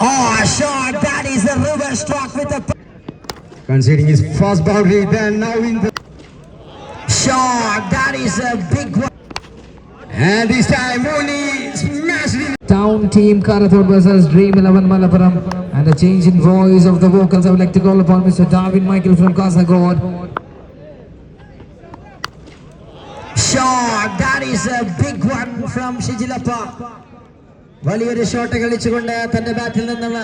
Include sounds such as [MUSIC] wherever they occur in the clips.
Oh, shot. That is a reverse struck with a Conceding his first boundary, then now in the shot. That is a big one. and this time Mooney smashed it. Town team Karathod versus Dream 11 Malappuram and a change in voice of the vocals. I would like to call upon Mr. Darwin Michael from Kasaragod. Shot. That is a big one from Shijilappa. വലിയൊരു shot കളിച്ചുകൊണ്ട് തന്റെ ബാറ്റിൽ നിന്നുള്ള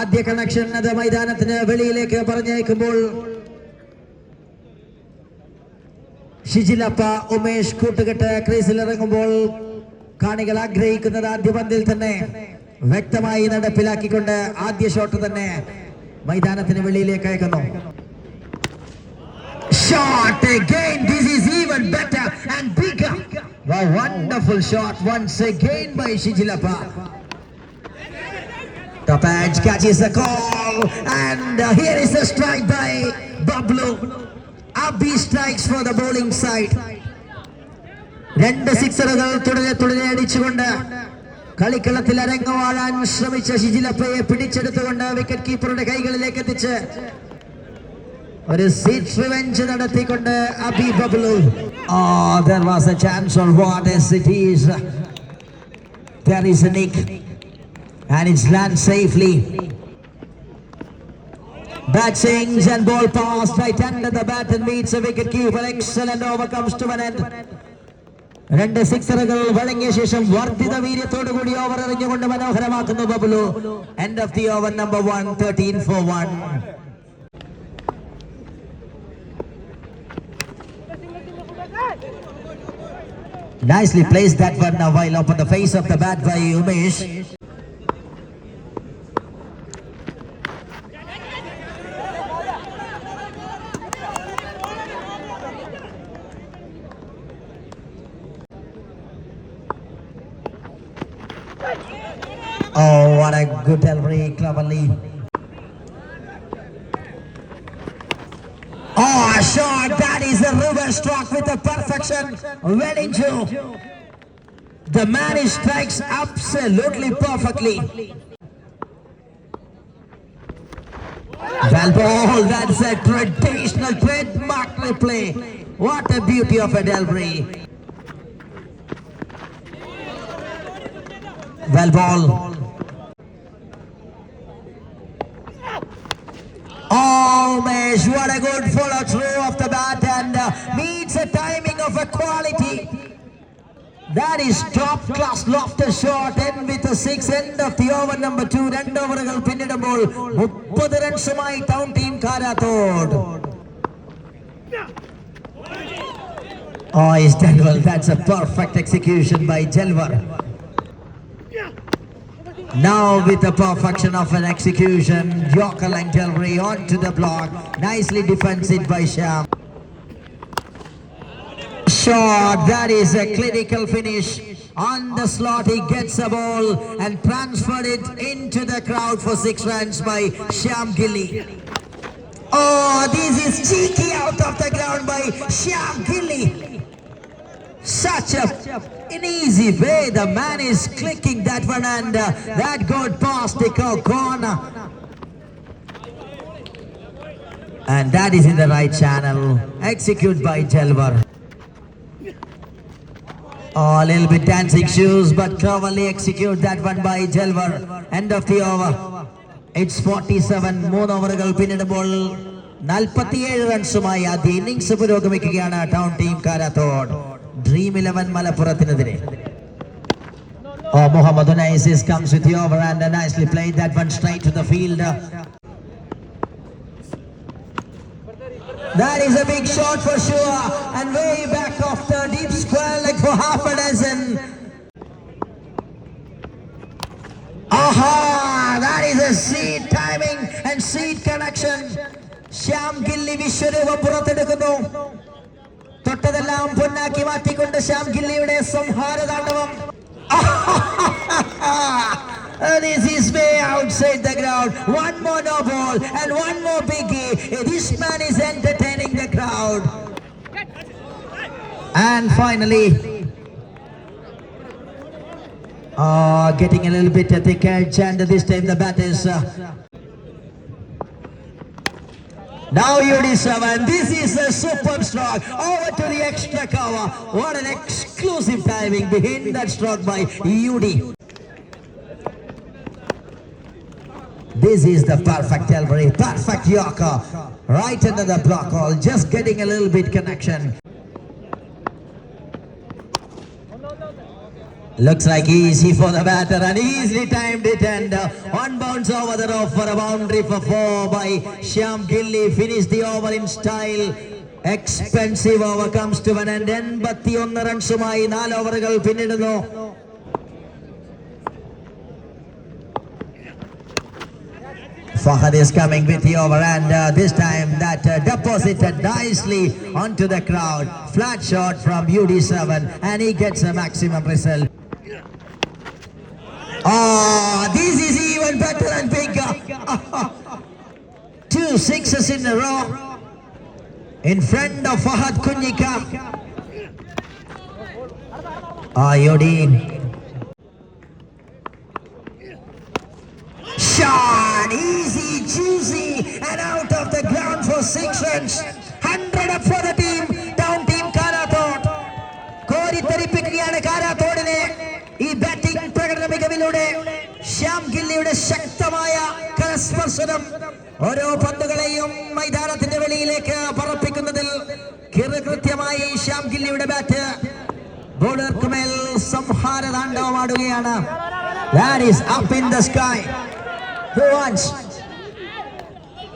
ആദ്യ connection അത് മൈതാനത്തിന് വെളിയിലേക്ക് പറഞ്ഞേക്കുമ്പോൾ ഷിജിലപ്പ ഉമേഷ് കൂട്ടുകെട്ട് ക്രീസിൽ ഇറങ്ങുമ്പോൾ കാണികൾ ആഗ്രഹിക്കുന്നത് ആദ്യ പന്തിൽ തന്നെ വ്യക്തമായി നടപ്പിലാക്കിക്കൊണ്ട് ആദ്യ ഷോട്ട് തന്നെ മൈതാനത്തിന് വെളിയിലേക്ക് അയക്കുന്നു. shot again. This is even better and bigger. A wonderful shot once again by Shijilapa. Top edge catches the call, and uh, here is a strike by Bablu. Abhi strikes for the bowling side. രണ്ട് സിക്സറുകൾ തുടരെ തുടരെ അടിച്ചുകൊണ്ട് കളിക്കളത്തിൽ അരങ്ങുവാഴാൻ ശ്രമിച്ച ഷിജിലപ്പയെ പിടിച്ചെടുത്തുകൊണ്ട് wicket കീപ്പറുടെ കൈകളിലേക്ക് എത്തിച്ച് ഒരു sweet revenge നടത്തിക്കൊണ്ട് അബി ബബ്ലു ആ there was a chance on what as it is there is a nick and it's land safely Bat sings and ball passed right under the bat and meets a wicket keeper excellent over comes to an end രണ്ട് സിക്സറുകൾ വഴങ്ങിയ ശേഷം വർദ്ധിത വീര്യത്തോടു കൂടി over എറിഞ്ഞുകൊണ്ട് മനോഹരമാക്കുന്നു Bablu end of the over number one thirteen four one Nicely placed that one now while up on the face of the bat by Umesh. Oh, what a good delivery, cleverly. Oh, a shot. That is a reverse stroke with a perfection. Well into. The man strikes absolutely perfectly. Well ball. That's a traditional trademark replay. What a beauty of a delivery. Well ball. Oh, Mesh, what a good follow through of the bat and uh, meets a timing of a quality. That is top class lofted shot end with a six end of the over number two. രണ്ട് ഓവറുകൾ പിന്നിടുമ്പോൾ മുപ്പത് റൺസുമായി town team Karathode Oh, is Delvar. That's a perfect execution by Delvar. Now with the perfection of an execution, Yorker and Delray onto the block. Nicely defended by Sham. Shot, that is a clinical finish. On the slot, he gets a ball and transferred it into the crowd for six runs by Sham Gilly. Oh, this is cheeky out of the ground by Sham Gilly. Such a an easy way. The man is clicking that one and uh, that got past the co- corner. And that is in the right channel. Execute by Jelvar. Oh, a little bit dancing shoes, but cleverly execute that one by Jelvar. End of the over. It's 47. മൂന്ന് ഓവറുകൾ പിന്നിടുമ്പോൾ നാൽപ്പത്തിയേഴ് റൺസുമായി ആദ്യ innings പുരോഗമിക്കുകയാണ് town team Karathode dream eleven മലപ്പുറത്തിനെതിരെ Oh, Muhammad Unaisis comes with the over and uh, nicely played that one straight to the field. That is a big shot for sure and way back off the deep square leg for half a dozen. Aha! That is a seed timing and seed connection. Shyam gilli വിശ്വരൂപം പുറത്തെടുക്കുന്നു തൊട്ടതെല്ലാം പൊന്നാക്കി മാറ്റിക്കൊണ്ട് ശ്യാം ഗില്ലിയുടെ സംഹാര താണ്ഡവം [LAUGHS] This is way outside the ground. One more no ball and one more biggie. This man is entertaining the crowd. And finally, uh, getting a little bit thick edge, and this time the bat is. Uh, now UD7, this is a super stroke over to the extra cover. What an exclusive timing behind that stroke by UD. This is the perfect delivery, perfect Yorker, right under the block hole, just getting a little bit connection. Looks like easy for the batter and easily timed it and uh, one bounce over the rope for a boundary for four by Shyam Gilly. Finished the over in style. Expensive over comes to an end. എൺപത്തിയൊന്ന് റൺസുമായി നാല് ഓവറുകൾ പിന്നിടുന്നു Fahad is coming with the over and uh, this time that uh, deposited nicely onto the crowd. Flat shot from UD7 and he gets a maximum result. Oh, this is even better and bigger. [LAUGHS] Two sixes in a row in front of Fahad Kunyika. Ah, Yodi. Shot, easy, juicy, and out of the ground for six runs. 100 up for the team. Shyam ശക്തമായ കരസ്പർശനം ഓരോ പന്തുകളെയും മൈതാനത്തിന്റെ വെളിയിലേക്ക് പറപ്പിക്കുന്നതിൽ കൃത്യമായി Shyam ഗില്ലിയുടെ bat ബോളർക്ക് മേൽ സംഹാര താണ്ഡവമാടുകയാണ് That is up in the sky. Who wants?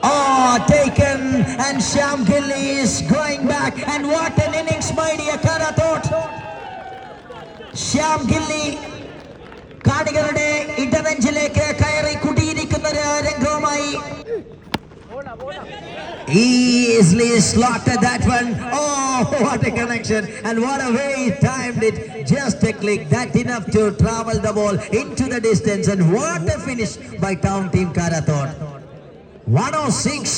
Oh, taken and Sham Gilly is going back and what an innings my dear Karathot. Sham Gilly കാണികളുടെ ഇടനെഞ്ചിലേക്ക് കയറി കുടിയിരിക്കുന്ന ഒരു രംഗവുമായി Easily slotted that one. Oh, what a connection. And what a way he timed it. Just a click. That enough to travel the ball into the distance. And what a finish by Town Team Karathon. 106.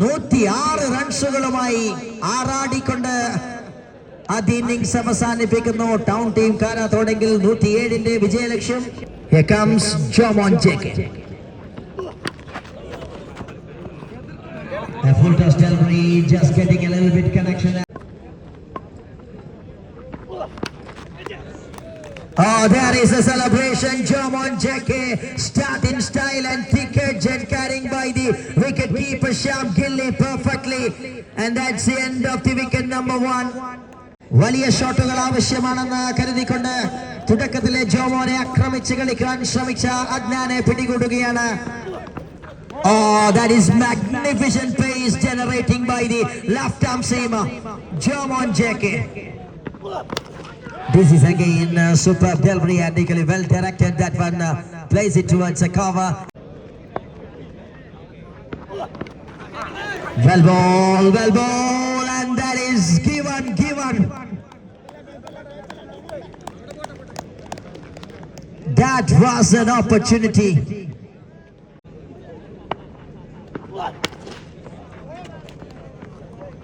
നൂറ്റി ആറ് റൺസുകളുമായി ആറാടിക്കൊണ്ട് ആദ്യ innings അവസാനിപ്പിക്കുന്നു town team കാരാത്തോടെങ്കിൽ നൂറ്റിയേഴിന്റെ വിജയലക്ഷ്യം Here comes Jomon Jake. A full toss delivery, just getting a little bit connection. Oh, there is a celebration. Jomon Jeke start in style and thick edge and carrying by the wicket keeper Sham Gilly perfectly. And that's the end of the wicket number one. വലിയ ഷോട്ടുകൾ ആവശ്യമാണെന്ന് കരുതിക്കൊണ്ട് തുടക്കത്തിലെ ജോമോനെ ആക്രമിച്ച് കളിക്കാൻ ശ്രമിച്ച അജ്ഞാനെ പിടികൂടുകയാണ് Oh, that is magnificent pace generating by the left arm seamer, Jomon Jeke. This is again uh, superb delivery and equally well directed. That one uh, plays it towards a cover. Well ball, well ball, and that is That was an opportunity.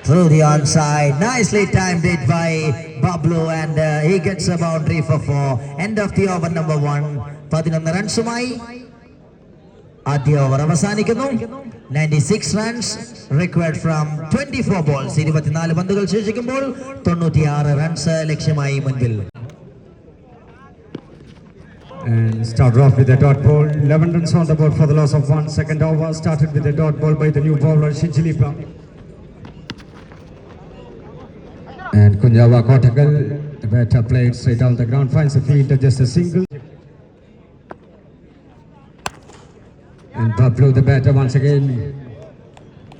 Through the onside, nicely timed it by Pablo and uh, he gets a boundary for four. End of the over number one. റൺസുമായി ആദ്യ over അവസാനിക്കുന്നു ninety six runs required from twenty four balls ഇരുപത്തിനാല് പന്തുകൾ ശേഷിക്കുമ്പോൾ തൊണ്ണൂറ്റിയാറ് runs ലക്ഷ്യമായി മുൻപിൽ And started off with a dot ball. 11 runs on the board for the loss of one. Second over started with a dot ball by the new bowler Shinjilipa. And Kunjava Kotakal, the batter played straight down the ground, finds a fielder just a single. And Bablu, the batter, once again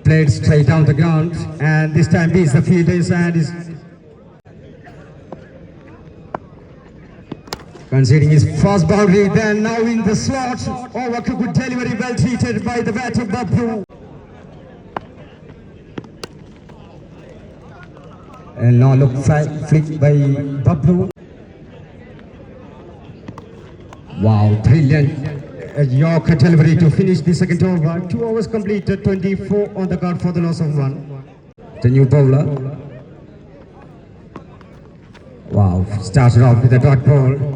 played straight down the ground. And this time beats the fielder's and is conceding his first boundary. Then now in the slot, oh, over good delivery, well treated by the batter Bablu. And now look fli- flick by Bablu. Wow, brilliant. A Yorker delivery to finish the second over. Two overs completed, 24 on the card for the loss of one. The new bowler. Wow, started off with a dot ball.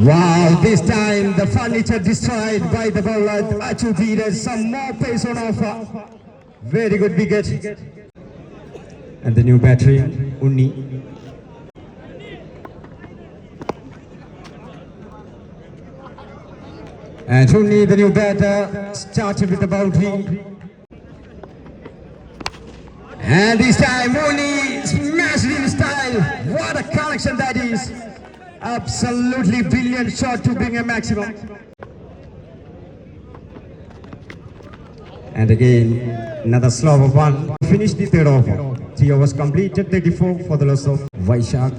Wow, this time the furniture destroyed by the bowler Achu There's some more pace on offer. Very good wicket. And the new battery, Unni. And Unni, the new batter, started with the boundary. And this time, Unni smashed in style. What a collection that is. Absolutely brilliant shot to bring a maximum. And again, another slow one. Finished the third over. Three overs completed, 34 for the loss of Vaishak.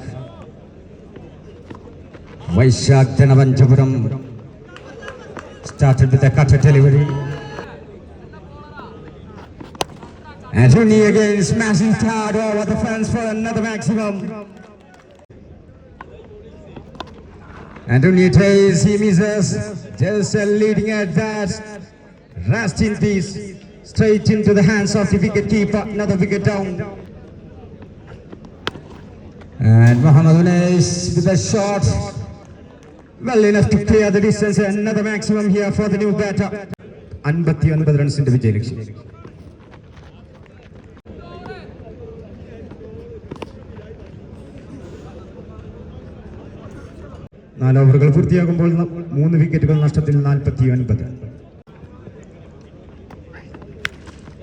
Vaishak Dhanavanjapuram started with a cutter delivery. And Rooney again smashing hard over the fence for another maximum. And Rooney tries, he misses. Just a leading at that. Rest in peace. Straight into the hands of the wicket keeper. Another wicket down. And Mohammad Unais with a shot. Well enough to clear the distance. Another maximum here for the new batter. അൻപത്തി ഒൻപത് റൺസിന്റെ വിജയലക്ഷ്യം നാല് ഓവറുകൾ പൂർത്തിയാകുമ്പോൾ ന- മൂന്ന് വിക്കറ്റുകൾ നഷ്ടത്തിൽ നാൽപ്പത്തി ഒൻപത്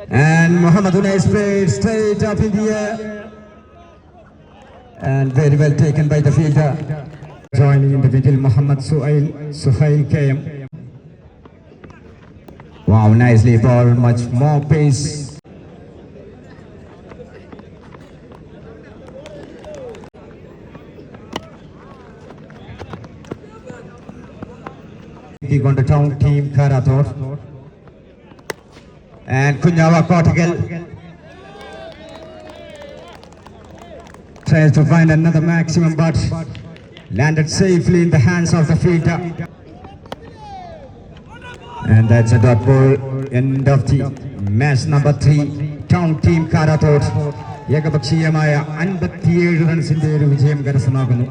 And Mohammad Unais played straight up in the air. And very well taken by the fielder. Joining in the middle, Muhammad Suhail, Suhail KM. Wow, nicely ball, much more pace. He got the town team Karator. And Kunyawa Kottagal tries to find another maximum but landed safely in the hands of the fielder. And that's a dot ball. End of the match number three. Town team കാരാത്തോട്ട് ഏകപക്ഷീയമായ അൻപത്തിയേഴ് റൺസിന്റെ ഒരു വിജയം കരസ്ഥമാക്കുന്നു